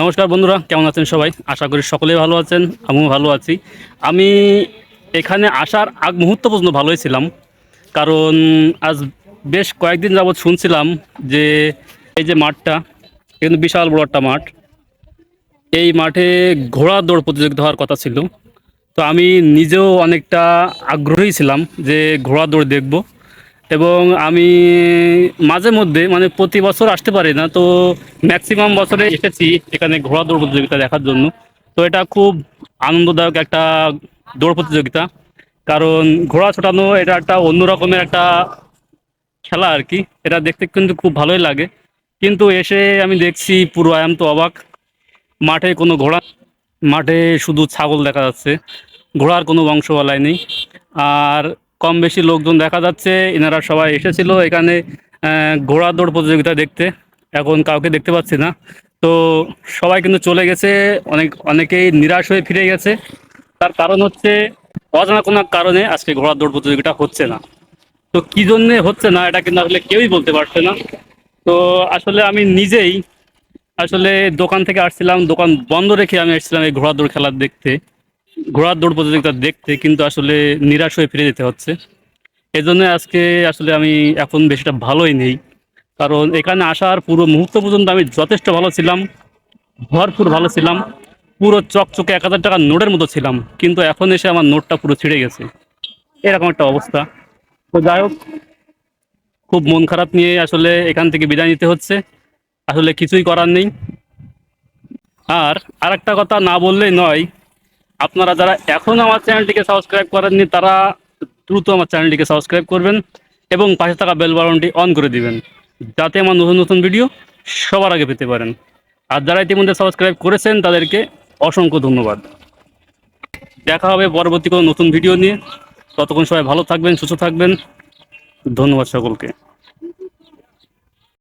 নমস্কার বন্ধুরা, কেমন আছেন সবাই? আশা করি সকলেই ভালো আছেন, আমিও ভালো আছি। আমি এখানে আসার আগ মুহূর্ত পর্যন্ত ভালোই ছিলাম। কারণ আজ বেশ কয়েকদিন যাবৎ শুনছিলাম যে এই যে মাঠটা কিন্তু বিশাল বড় একটা মাঠ। এই মাঠে ঘোড়া দৌড় প্রতিযোগিতা হওয়ার কথা ছিল। তো আমি নিজেও অনেকটা আগ্রহী ছিলাম যে ঘোড়া দৌড় দেখব। এবং আমি মাঝে মধ্যে মানে প্রতি বছর আসতে পারি না, তো ম্যাক্সিমাম বছরে এসেছি এখানে ঘোড়া দৌড় প্রতিযোগিতা দেখার জন্য। তো এটা খুব আনন্দদায়ক একটা দৌড় প্রতিযোগিতা, কারণ ঘোড়া ছোটানো এটা একটা অন্য রকমের একটা খেলা আর কি। এটা দেখতে কিন্তু খুব ভালোই লাগে। কিন্তু এসে আমি দেখছি পুরো আয়াম তো অবাক। মাঠে কোনো ঘোড়া, মাঠে শুধু ছাগল দেখা যাচ্ছে। ঘোড়ার কোনো বংশওয়ালাই নেই। আর কম বেশি লোকজন দেখা যাচ্ছে, এনারা সবাই এসেছিল এখানে ঘোড়া দৌড় প্রতিযোগিতা দেখতে। এখন কাউকে দেখতে পাচ্ছি না। তো সবাই কিন্তু চলে গেছে, অনেক, অনেকেই নিরাশ হয়ে ফিরে গেছে। তার কারণ হচ্ছে, অজানা কোনো কারণে আজকে ঘোড়া দৌড় প্রতিযোগিতা হচ্ছে না। তো কি জন্যে হচ্ছে না, এটা কিন্তু আসলে কেউই বলতে পারছে না। তো আসলে আমি নিজেই, আসলে দোকান থেকে আসছিলাম, দোকান বন্ধ রেখে আমি এসেছিলাম এই ঘোড়া দৌড় খেলা দেখতে। ঘোড়ার দৌড় প্রতিযোগিতা দেখতে কিন্তু আসলে নিরাশ হয়ে ফিরে যেতে হচ্ছে। এই জন্য আজকে আসলে আমি এখন বেশিটা ভালোই নেই। কারণ এখানে আসার পুরো মুহূর্ত পর্যন্ত আমি যথেষ্ট ভালো ছিলাম, ভরপুর ভালো ছিলাম, পুরো চকচকে এক হাজার টাকার নোটের মতো ছিলাম, কিন্তু এখন এসে আমার নোটটা পুরো ছিঁড়ে গেছে। এরকম একটা অবস্থা। তো যাই হোক, খুব মন খারাপ নিয়ে আসলে এখান থেকে বিদায় নিতে হচ্ছে। আসলে কিছুই করার নেই। আর আরেকটা কথা না বললেই নয় আপনারা যারা এখনও আমার চ্যানেলটিকে সাবস্ক্রাইব করেননি, তারা দ্রুত আমার চ্যানেলটিকে সাবস্ক্রাইব করবেন এবং পাশে থাকা বেল বাটনটি অন করে দিবেন, যাতে আমার নতুন নতুন ভিডিও সবার আগে পেতে পারেন। আর যারা ইতিমধ্যে সাবস্ক্রাইব করেছেন, তাদেরকে অসংখ্য ধন্যবাদ। দেখা হবে পরবর্তী কোনো নতুন ভিডিও নিয়ে। ততক্ষণ সবাই ভালো থাকবেন, সুস্থ থাকবেন। ধন্যবাদ সকলকে।